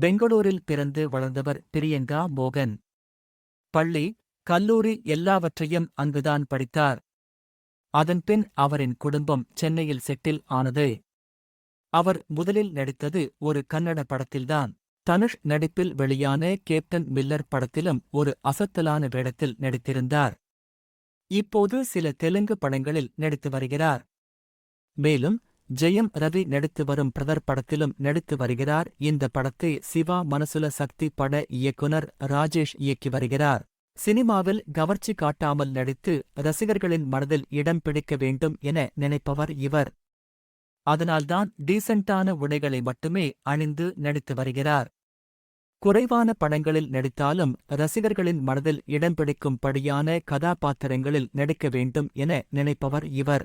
பெங்களூரில் பிறந்து வளர்ந்தவர் பிரியங்கா மோகன். பள்ளி கல்லூரி எல்லாவற்றையும் அங்குதான் படித்தார். அதன்பின் அவரின் குடும்பம் சென்னையில் செட்டில் ஆனது. அவர் முதலில் நடித்தது ஒரு கன்னட படத்தில்தான். தனுஷ் நடிப்பில் வெளியான கேப்டன் மில்லர் படத்திலும் ஒரு அசத்தலான வேடத்தில் நடித்திருந்தார். இப்போது சில தெலுங்கு படங்களில் நடித்து வருகிறார். மேலும் ஜெயம் ரவி நடித்து வரும் பிரதர் படத்திலும் நடித்து வருகிறார். இந்த படத்தை சிவா மனசுல சக்தி பட இயக்குனர் ராஜேஷ் இயக்கி வருகிறார். சினிமாவில் கவர்ச்சி காட்டாமல் நடித்து ரசிகர்களின் மனதில் இடம் பிடிக்க வேண்டும் என நினைப்பவர் இவர். அதனால்தான் டீசென்டான உடைகளை மட்டுமே அணிந்து நடித்து வருகிறார். குறைவான படங்களில் நடித்தாலும் ரசிகர்களின் மனதில் இடம் பிடிக்கும்படியான கதாபாத்திரங்களில் நடிக்க வேண்டும் என நினைப்பவர் இவர்.